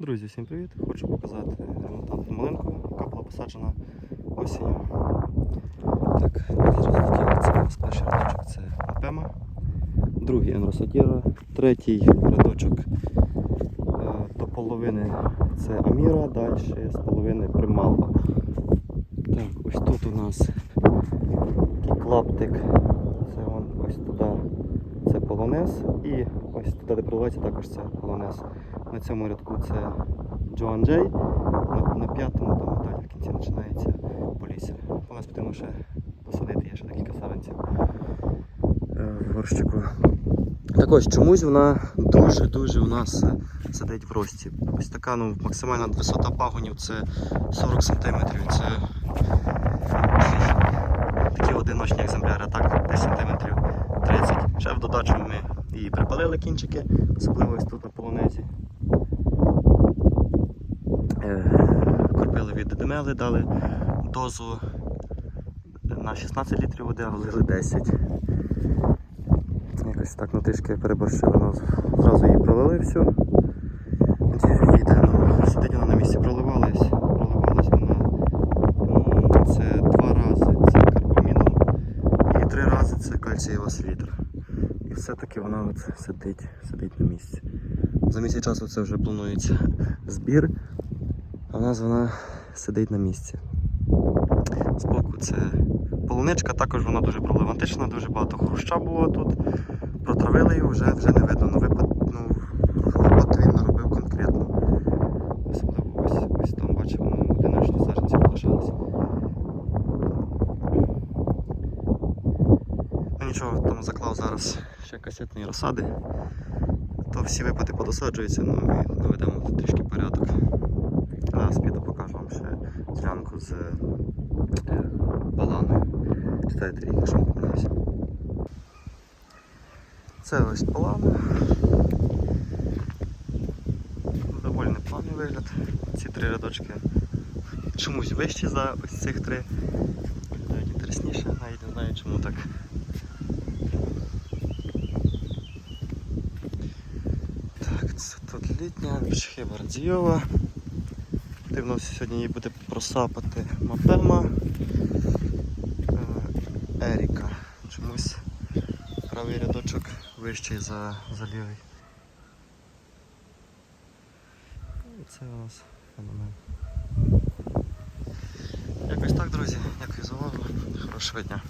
Друзі, всім привіт! Хочу показати ремонтантну малинку, яка була посаджена осінню. Так, зараз це перший рядочок це Апема, другий Енросатіра, третій рядочок е, до половини це Аміра, далі з половини Прималва. Так, ось тут у нас такий клаптик, це вон ось туди це і ось туди, де проливається, також це полонез. На цьому рядку це Джоан Джей, на, на п'ятому там далі в кінці починається Полісся. Полонез потрібно ще посадити, є ще декілька саранців е, в горщику. Так ось чомусь вона дуже-дуже у нас е, сидить в рості. Ось така ну, максимальна висота пагонів це 40 см. Це такі одиночні екземпляри, так десь сантиметрів 30. Ще в додачу ми її припалили кінчики, особливо ось тут на полонезі. Е, Кропили від демели, дали дозу на 16 літрів води, а влили 10. Якось так ну, трішки переборщили, ну, зразу її пролили всю. Ну, сидить вона на місці, проливалась, Це два рази це карбаміном і три рази це кальцієва слідра. Все-таки вона от сидить, сидить на місці. За місяць часу це вже планується збір, а в нас вона сидить на місці. Збоку це полуничка, також вона дуже проблематична, дуже багато хруща було тут. Протравили її, вже, вже не видно. на випад, ну, роботу він наробив конкретно. Особливо ось, ось там бачимо, ну, одиночні саджанці залишились. Ну нічого, там заклав зараз ще касетні розсади. То всі випади подосаджуються, ну і наведемо трішки порядок. Зараз піду покажу вам ще ділянку з е, баланою. Читайте рік, якщо не. Це ось полана. Доволі непоганий вигляд. Ці три рядочки чомусь вищі за ось цих три. Навіть інтересніше, навіть не знаю чому так. Так, це тут літня пшхиба радієва. Потрібно сьогодні її буде просапати мапема е, Еріка. Чомусь правий рядочок вищий за, за лівий. І це у нас феномен. Якось так, друзі. Дякую за увагу. Хорошого дня.